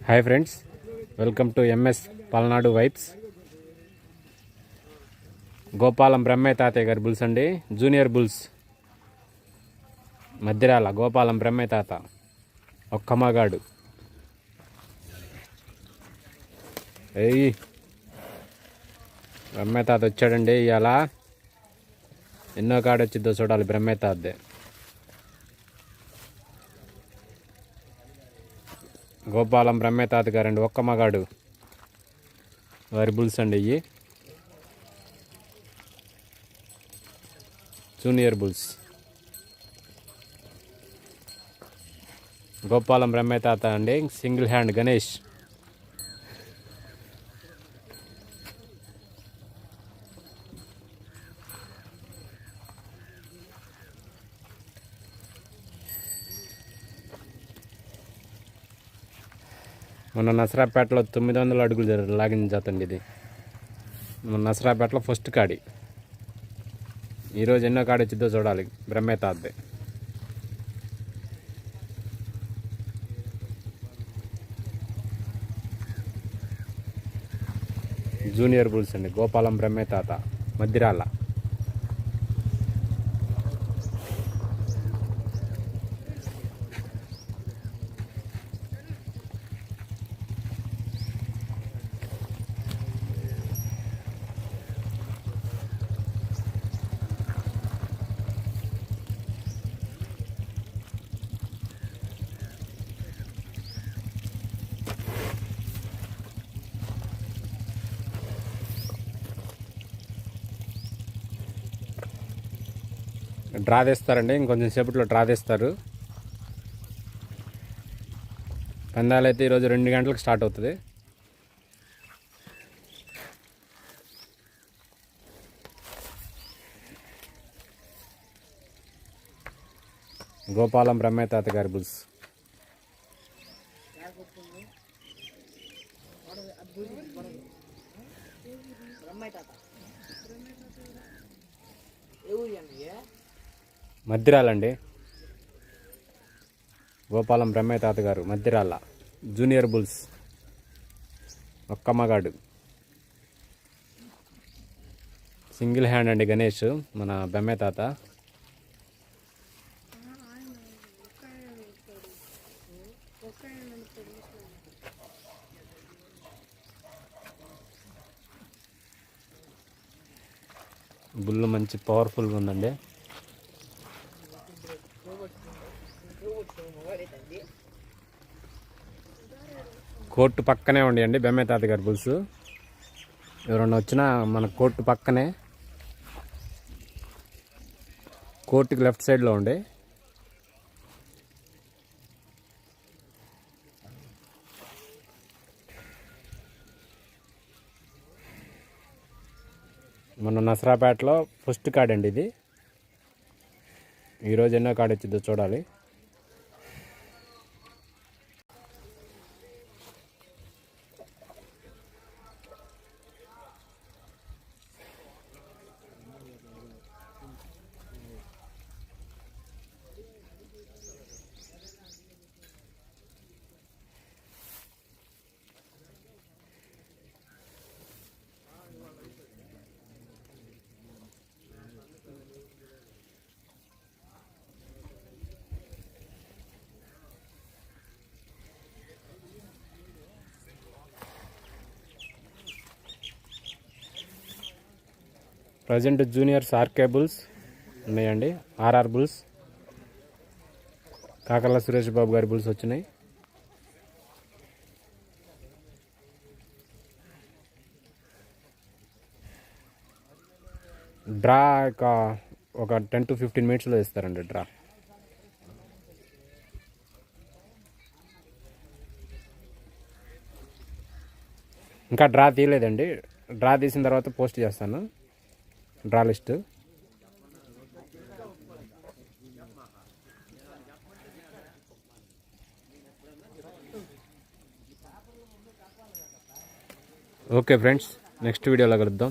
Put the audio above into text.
Hi friends welcome to MS Palnadu vibes Gopalam Brahmaiah తాతయ్య గారి bulls అండి junior bulls మధ్యరాల గోపాలం బ్రహ్మయ్య తాత ఒక్క మగాడు ఏయ్ బ్రహ్మయ్య తాత వచ్చాడండి ఇవాళ ఎన్నో కాడ వచ్చిద్దో చూడాలి బ్రహ్మయ్య తాతదే గోపాలం బ్రహ్మేతాత గారండి ఒక్క మగాడు. వారి బుల్స్ అండి ఇవి జూనియర్ బుల్స్. గోపాలం బ్రహ్మేతాత అండి సింగిల్ హ్యాండ్ గణేష్. మన నసరాపేటలో తొమ్మిది వందల అడుగులు లాగిన జాత అండి ఇది. మన నసరాపేటలో ఫస్ట్ కాడి. ఈరోజు ఎన్నో కాడి వచ్చిద్దో చూడాలి. బ్రహ్మే తాతదే జూనియర్ బుల్స్ అండి. గోపాలం బ్రహ్మే తాత మధ్యరాల డ్రా తీస్తారండి. ఇంకొంచెం సేపట్లో డ్రా తీస్తారు. పందాలు అయితే ఈరోజు రెండు గంటలకు స్టార్ట్ అవుతుంది. గోపాలం బ్రహ్మే తాత. గారి బుల్స్ మద్దిరాలండి. గోపాలం బ్రహ్మయ్య తాత గారు జూనియర్ బుల్స్ ఒక్క మగాడు. సింగిల్ హ్యాండ్ అండి గణేష్ మన బ్రహ్మయ్య తాత. బుల్లు మంచి పవర్ఫుల్గా ఉందండి. కోర్టు పక్కనే ఉండేయండి బెమ్మే తాత గారి బుల్స్. ఎవరన్నా వచ్చినా మన కోర్టు పక్కనే. కోర్టుకి లెఫ్ట్ సైడ్లో ఉండే. మన నసరాపేటలో ఫస్ట్ కార్డ్ అండి ఇది. ఈరోజు ఎన్నో కార్డు వచ్చిందో చూడాలి. ప్రజెంట్ జూనియర్స్ ఆర్కే బుల్స్ ఉన్నాయండి. ఆర్ఆర్ బుల్స్ కాకర్ల సురేష్ బాబు గారి బుల్స్ వచ్చినాయి. డ్రా ఒక ఒక టెన్ టు ఫిఫ్టీన్ మినిట్స్లో ఇస్తారండి డ్రా. ఇంకా డ్రా తీయలేదండి. డ్రా తీసిన తర్వాత పోస్ట్ చేస్తాను. Draw list okay friends next వీడియోలో కలుద్దాం.